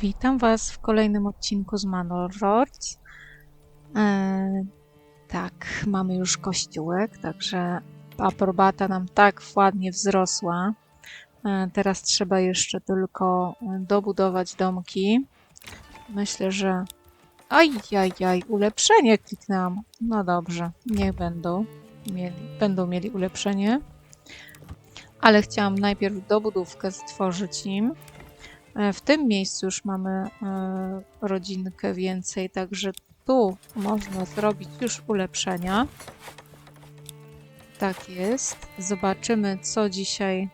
Witam Was w kolejnym odcinku z Manor Lords. E, tak, mamy już kościółek, także aprobata nam tak ładnie wzrosła. E, teraz trzeba jeszcze tylko dobudować domki. Myślę, że... Ajajaj, ulepszenie kliknęłam. No dobrze, niech będą mieli, będą mieli ulepszenie. Ale chciałam najpierw dobudówkę stworzyć im. E, W tym miejscu już mamy e, rodzinkę więcej, także tu można zrobić już ulepszenia. Tak jest. Zobaczymy, co dzisiaj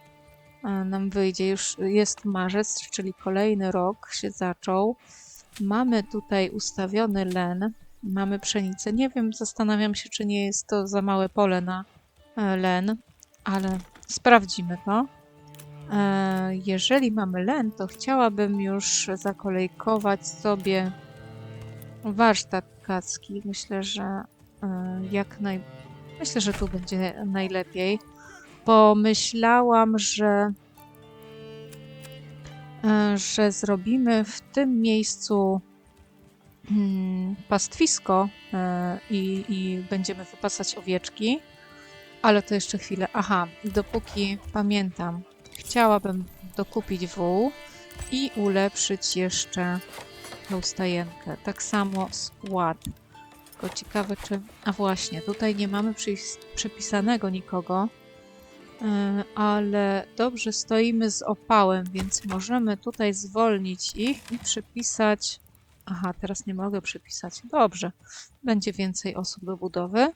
e, nam wyjdzie. Już jest marzec, czyli kolejny rok się zaczął. Mamy tutaj ustawiony len, mamy pszenicę. Nie wiem, zastanawiam się, czy nie jest to za małe pole na len, ale sprawdzimy to. E, Jeżeli mamy len, to chciałabym już zakolejkować sobie warsztat tkacki. Myślę, że e, jak naj... Myślę, że tu będzie najlepiej. Pomyślałam, że e, że zrobimy w tym miejscu mm, pastwisko i, i będziemy wypasać owieczki. Ale to jeszcze chwilę. Aha, dopóki pamiętam, chciałabym dokupić wół i ulepszyć jeszcze tą stajenkę. Tak samo skład. Tylko ciekawe, czy. A właśnie, tutaj nie mamy przypis- przypisanego nikogo, e, ale dobrze stoimy z opałem, więc możemy tutaj zwolnić ich i przypisać. Aha, teraz nie mogę przypisać. Dobrze, będzie więcej osób do budowy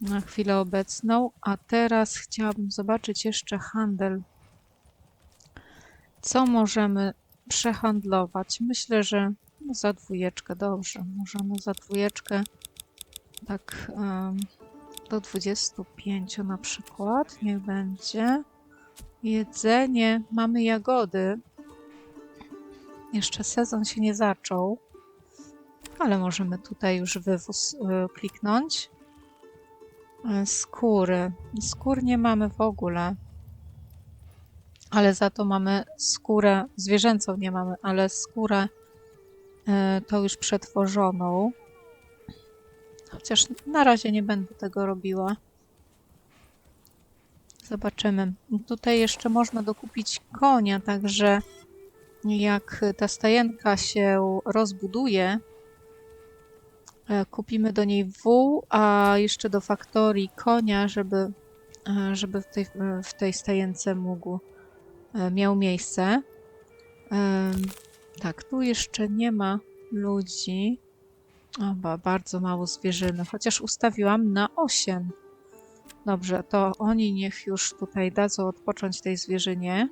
na chwilę obecną. A teraz chciałabym zobaczyć jeszcze handel. Co możemy przehandlować? Myślę, że za dwójeczkę, dobrze. Możemy za dwójeczkę tak do 25 na przykład. Niech będzie. Jedzenie. Mamy jagody. Jeszcze sezon się nie zaczął. Ale możemy tutaj już wywóz y, kliknąć. E, Skóry. Skór nie mamy w ogóle. Ale za to mamy skórę zwierzęcą nie mamy, ale skórę e, tą już przetworzoną. Chociaż na razie nie będę tego robiła. Zobaczymy. Tutaj jeszcze można dokupić konia, także jak ta stajenka się rozbuduje, Kupimy do niej wół, a jeszcze do faktorii konia, żeby, e, żeby w tej, w tej stajence mógł, e, miał miejsce. Tak, tu jeszcze nie ma ludzi. O, ba- bardzo mało zwierzyny, chociaż ustawiłam na 8. Dobrze, to oni niech już tutaj dadzą odpocząć tej zwierzynie.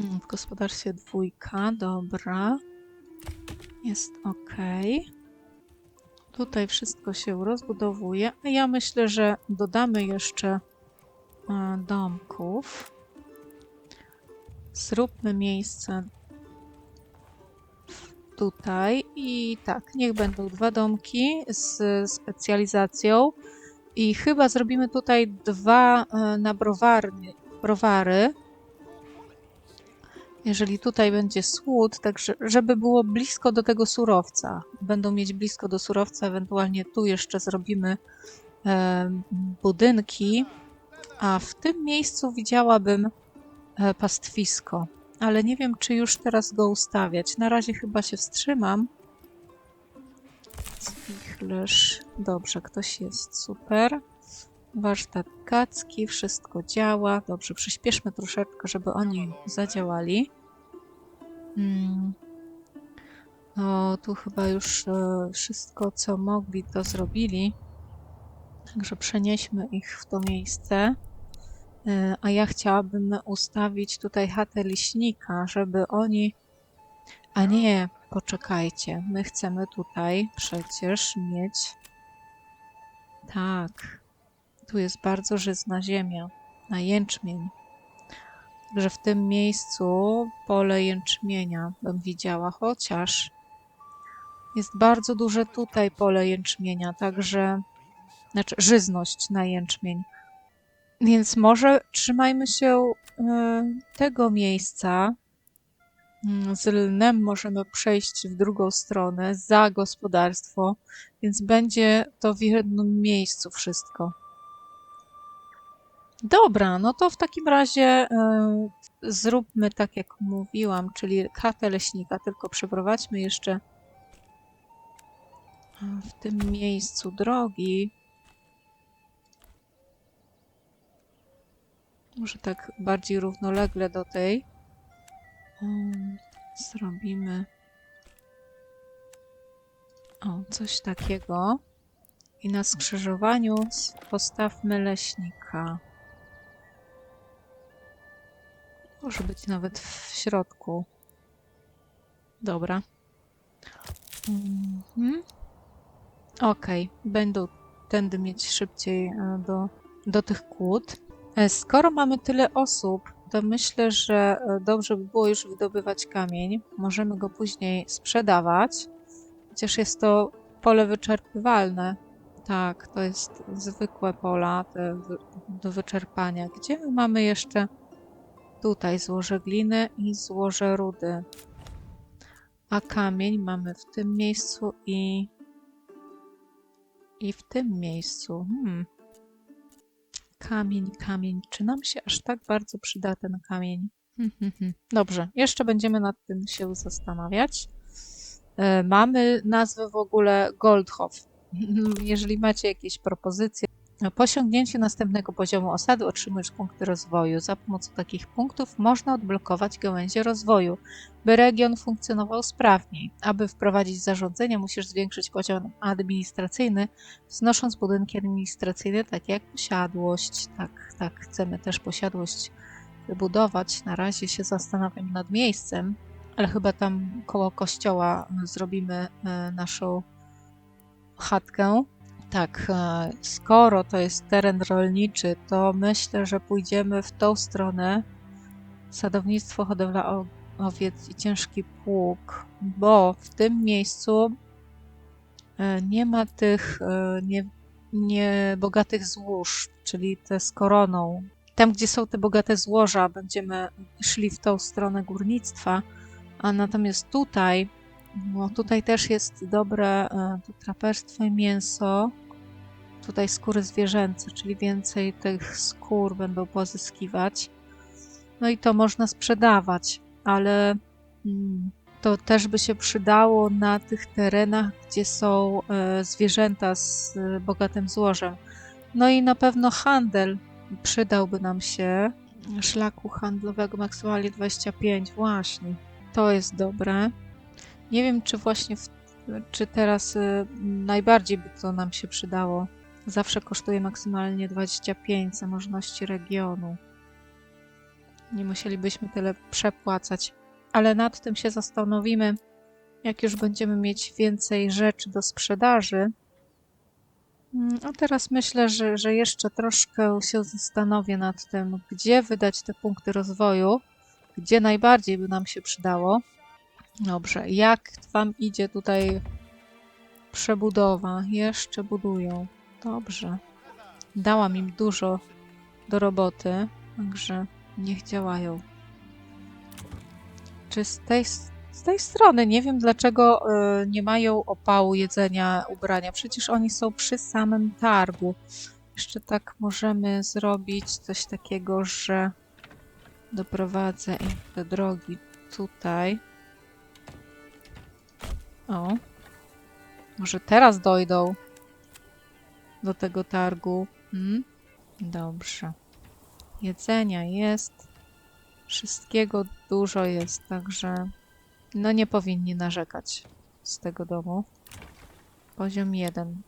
Mm, W gospodarstwie dwójka, dobra. Jest ok. Tutaj wszystko się rozbudowuje, a ja myślę, że dodamy jeszcze e, domków. Zróbmy miejsce tutaj i tak, niech będą dwa domki z specjalizacją i chyba zrobimy tutaj dwa e, na browarnie, browary. Jeżeli tutaj będzie słód, tak że- żeby było blisko do tego surowca. Będą mieć blisko do surowca, ewentualnie tu jeszcze zrobimy e, budynki, a w tym miejscu widziałabym e, pastwisko, ale nie wiem, czy już teraz go ustawiać. Na razie chyba się wstrzymam. Spichlerz. Dobrze, ktoś jest, super. Warsztat kacki, wszystko działa. Dobrze, przyspieszmy troszeczkę, żeby oni zadziałali. Mm. No, tu chyba już e, wszystko, co mogli, to zrobili. Także przenieśmy ich w to miejsce. E, A ja chciałabym ustawić tutaj chatę liśnika, żeby oni. A nie, poczekajcie. My chcemy tutaj przecież mieć. Tak. Tu jest bardzo żyzna ziemia na jęczmień. Także w tym miejscu pole jęczmienia bym widziała, chociaż jest bardzo duże tutaj pole jęczmienia, także znaczy żyzność na jęczmień. Więc może trzymajmy się e, tego miejsca. Mm, Z lnem możemy przejść w drugą stronę, za gospodarstwo, więc będzie to w jednym miejscu wszystko. Dobra, no to w takim razie e, zróbmy tak, jak mówiłam, czyli kartę leśnika, tylko przeprowadźmy jeszcze w tym miejscu drogi. Może tak bardziej równolegle do tej. Zrobimy o, coś takiego. I na skrzyżowaniu postawmy leśnika. Może być nawet w środku. Dobra. Mhm. Okej, będą tędy mieć szybciej e, do, do tych kłód. E, Skoro mamy tyle osób, to myślę, że e, dobrze by było już wydobywać kamień. Możemy go później sprzedawać. Chociaż jest to pole wyczerpywalne. Tak, to jest zwykłe pola do wyczerpania. Gdzie my mamy jeszcze tutaj złoże gliny i złoże rudy? A kamień mamy w tym miejscu i i w tym miejscu. Hmm. Kamień, kamień. Czy nam się aż tak bardzo przyda ten kamień? Hmm, hmm, hmm. Dobrze, jeszcze będziemy nad tym się zastanawiać. E, Mamy nazwę w ogóle Goldhof. Jeżeli macie jakieś propozycje, po osiągnięciu następnego poziomu osady otrzymujesz punkty rozwoju. Za pomocą takich punktów można odblokować gałęzie rozwoju, by region funkcjonował sprawniej. Aby wprowadzić zarządzenie, musisz zwiększyć poziom administracyjny, wznosząc budynki administracyjne, takie jak posiadłość. Tak, tak, chcemy też posiadłość wybudować. Na razie się zastanawiam nad miejscem, ale chyba tam koło kościoła zrobimy e, naszą chatkę. Tak, e, skoro to jest teren rolniczy, to myślę, że pójdziemy w tą stronę. Sadownictwo, hodowla owiec i ciężki pług, bo w tym miejscu e, nie ma tych e, nie, nie bogatych złóż, czyli te z koroną. Tam, gdzie są te bogate złoża, będziemy szli w tą stronę górnictwa, a natomiast tutaj, tutaj też jest dobre e, traperstwo i mięso. Tutaj skóry zwierzęce, czyli więcej tych skór będą pozyskiwać. No i to można sprzedawać, ale mm, to też by się przydało na tych terenach, gdzie są e, zwierzęta z e, bogatym złożem. No i na pewno handel przydałby nam się. Szlaku handlowego maksymalnie 25, właśnie. To jest dobre. Nie wiem, czy właśnie, w, czy teraz e, najbardziej by to nam się przydało. Zawsze kosztuje maksymalnie 25 zamożności regionu. Nie musielibyśmy tyle przepłacać, ale nad tym się zastanowimy, jak już będziemy mieć więcej rzeczy do sprzedaży. Mm, A teraz myślę, że, że jeszcze troszkę się zastanowię nad tym, gdzie wydać te punkty rozwoju, gdzie najbardziej by nam się przydało. Dobrze, jak Wam idzie tutaj przebudowa? Jeszcze budują. Dobrze. Dałam im dużo do roboty, także niech działają. Czy z tej, z tej strony nie wiem, dlaczego y, nie mają opału jedzenia, ubrania? Przecież oni są przy samym targu. Jeszcze tak możemy zrobić coś takiego, że doprowadzę im te drogi tutaj. O. Może teraz dojdą do tego targu. Hmm? Dobrze. Jedzenia jest. Wszystkiego dużo jest, także no nie powinni narzekać z tego domu. Poziom 1.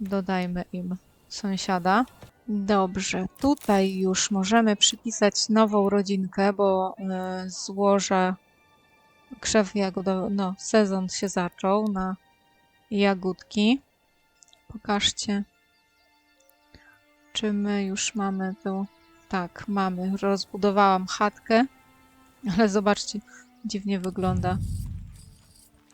Dodajmy im sąsiada. Dobrze, tutaj już możemy przypisać nową rodzinkę, bo e, złoże krzew jagodowy, no sezon się zaczął na jagódki. Pokażcie, czy my już mamy tu. Tak, mamy. Rozbudowałam chatkę, ale zobaczcie, dziwnie wygląda.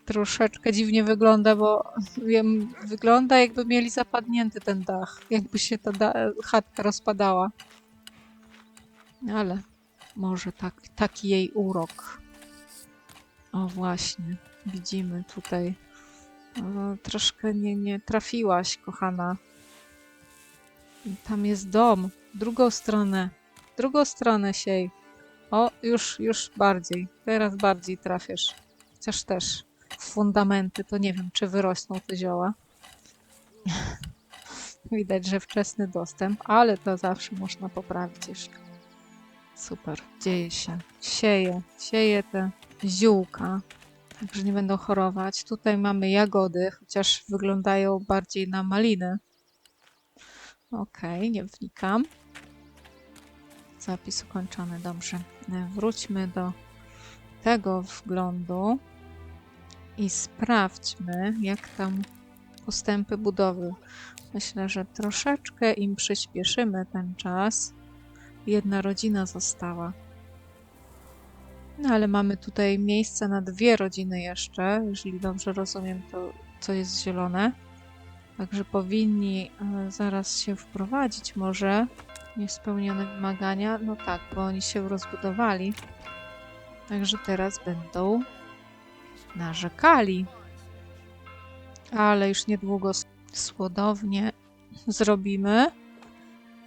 Troszeczkę dziwnie wygląda, bo wiem, wygląda jakby mieli zapadnięty ten dach. Jakby się ta chatka rozpadała. Ale może tak, taki jej urok. O, właśnie. Widzimy tutaj. O, troszkę nie, nie trafiłaś, kochana. Tam jest dom. Drugą stronę. Drugą stronę siej. O, już, już bardziej. Teraz bardziej trafisz. Chociaż też w fundamenty, to nie wiem, czy wyrosną te zioła. Widać, że wczesny dostęp, ale to zawsze można poprawić jeszcze. Super, dzieje się. Sieje, sieje te ziółka, także nie będą chorować. Tutaj mamy jagody, chociaż wyglądają bardziej na maliny. Okej, nie wnikam. Zapis ukończony, dobrze. E, Wróćmy do tego wglądu i sprawdźmy, jak tam postępy budowy. Myślę, że troszeczkę im przyspieszymy ten czas. Jedna rodzina została. No ale mamy tutaj miejsce na dwie rodziny jeszcze, jeżeli dobrze rozumiem to, co jest zielone. Także powinni e, zaraz się wprowadzić może. Niespełnione wymagania. No tak, bo oni się rozbudowali. Także teraz będą narzekali. Ale już niedługo słodownie zrobimy.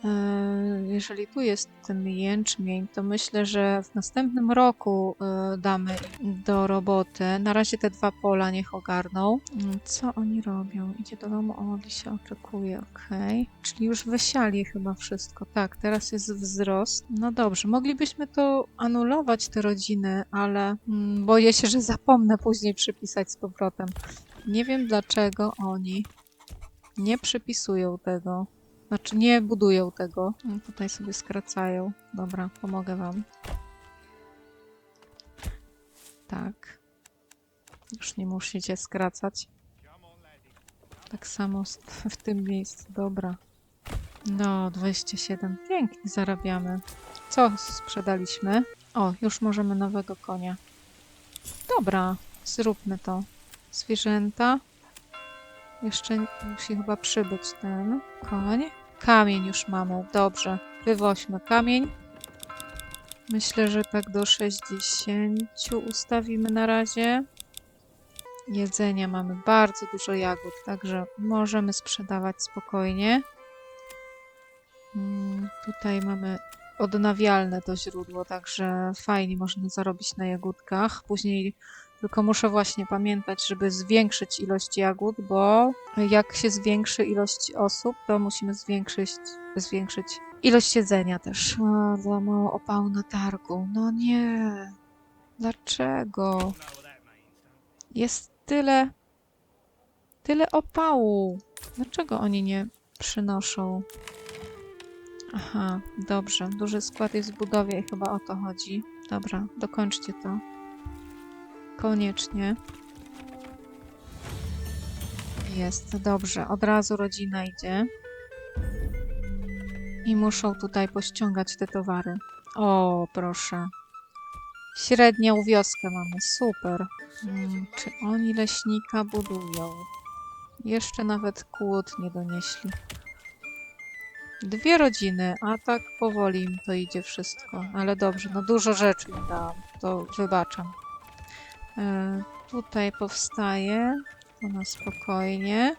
E, Jeżeli tu jest ten jęczmień, to myślę, że w następnym roku e, damy do roboty. Na razie te dwa pola niech ogarną. Mm, Co oni robią? Idzie do domu, o, modli się oczekuje, okej. Czyli już wysiali chyba wszystko. Tak, teraz jest wzrost. No dobrze, moglibyśmy to anulować, te rodziny, ale mm, boję się, że zapomnę później przypisać z powrotem. Nie wiem dlaczego oni nie przypisują tego. Znaczy nie budują tego. No, Tutaj sobie skracają. Dobra, pomogę wam. Tak. Już nie musicie skracać. Tak samo w tym miejscu. Dobra. No, 27. Pięknie zarabiamy. Co sprzedaliśmy? O, już możemy nowego konia. Dobra, zróbmy to. Zwierzęta. Jeszcze musi chyba przybyć ten koń. Kamień już mamy. Dobrze. Wywoźmy kamień. Myślę, że tak do 60 ustawimy na razie. Jedzenia mamy bardzo dużo jagód, także możemy sprzedawać spokojnie. Mm, Tutaj mamy odnawialne to źródło, także fajnie można zarobić na jagódkach. Później tylko muszę właśnie pamiętać, żeby zwiększyć ilość jagód, bo jak się zwiększy ilość osób, to musimy zwiększyć, zwiększyć ilość jedzenia też. O, za mało opału na targu. No nie. Dlaczego? Jest tyle, tyle opału. Dlaczego oni nie przynoszą? Aha, dobrze. Duży skład jest w budowie i chyba o to chodzi. Dobra, dokończcie to. Koniecznie. Jest, dobrze. Od razu rodzina idzie. I muszą tutaj pościągać te towary. O, proszę. Średnią wioskę mamy, super. Mm, czy oni leśnika budują? Jeszcze nawet kłód nie donieśli. Dwie rodziny, a tak powoli im to idzie wszystko. Ale dobrze, no dużo rzeczy im dałam, to wybaczam. E, tutaj powstaje, to na spokojnie.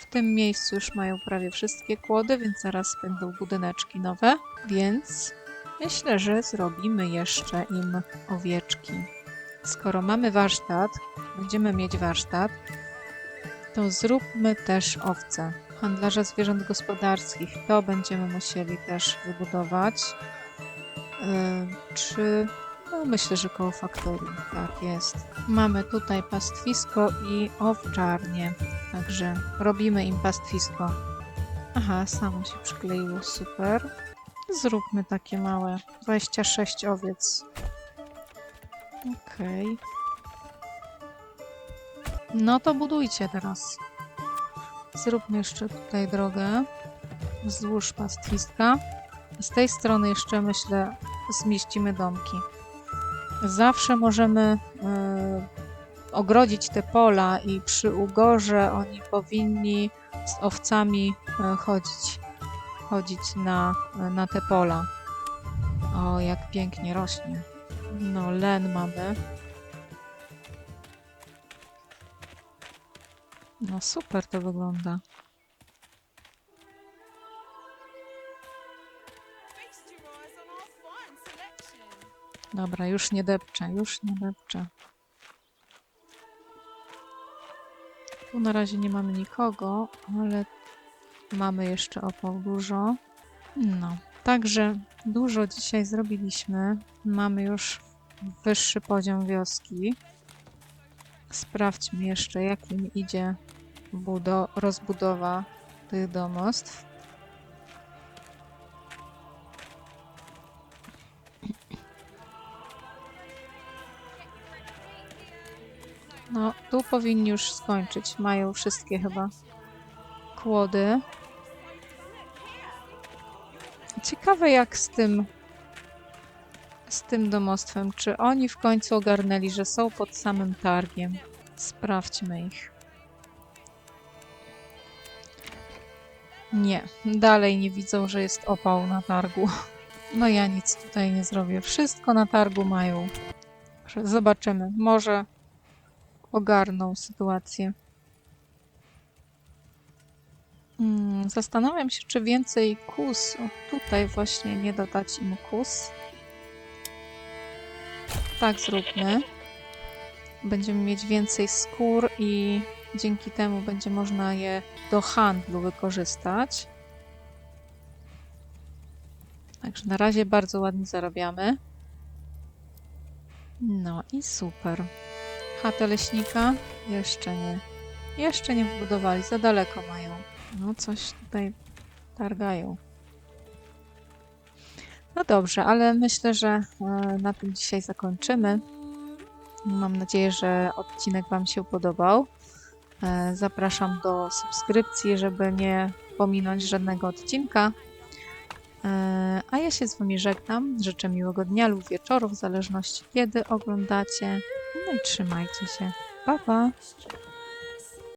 W tym miejscu już mają prawie wszystkie kłody, więc zaraz będą budyneczki nowe. Więc myślę, że zrobimy jeszcze im owieczki. Skoro mamy warsztat, będziemy mieć warsztat, to zróbmy też owce. Handlarza zwierząt gospodarskich, to będziemy musieli też wybudować. Yy, czy no myślę, że koło faktorii. Tak jest. Mamy tutaj pastwisko i owczarnię. Także robimy im pastwisko. Aha, samo się przykleiło. Super. Zróbmy takie małe. 26 owiec. Okej. No to budujcie teraz. Zróbmy jeszcze tutaj drogę wzdłuż pastwiska. Z tej strony jeszcze myślę zmieścimy domki zawsze możemy y, ogrodzić te pola i przy ugorze oni powinni z owcami e, chodzić, chodzić na, na te pola. O, jak pięknie rośnie. No, len mamy. No, super to wygląda. Dobra, już nie depczę, już nie depczę. Tu na razie nie mamy nikogo, ale mamy jeszcze opał dużo. No, także dużo dzisiaj zrobiliśmy. Mamy już wyższy poziom wioski. Sprawdźmy jeszcze, jak im idzie budo- rozbudowa tych domostw. No, tu powinni już skończyć. Mają wszystkie chyba kłody. Ciekawe jak z tym z tym domostwem. Czy oni w końcu ogarnęli, że są pod samym targiem? Sprawdźmy ich. Nie, dalej nie widzą, że jest opał na targu. No ja nic tutaj nie zrobię. Wszystko na targu mają. Zobaczymy. Może ogarną sytuację. Hmm, zastanawiam się, czy więcej kus. O, tutaj właśnie nie dodać im kus. Tak zróbmy. Będziemy mieć więcej skór i dzięki temu będzie można je do handlu wykorzystać. Także na razie bardzo ładnie zarabiamy. No i super. Chatę leśnika? Jeszcze nie. Jeszcze nie wbudowali, za daleko mają. No coś tutaj targają. No dobrze, ale myślę, że e, na tym dzisiaj zakończymy. Mam nadzieję, że odcinek Wam się podobał. E, Zapraszam do subskrypcji, żeby nie pominąć żadnego odcinka. E, A ja się z Wami żegnam. Życzę miłego dnia lub wieczoru, w zależności kiedy oglądacie. No i trzymajcie się. Pa, pa!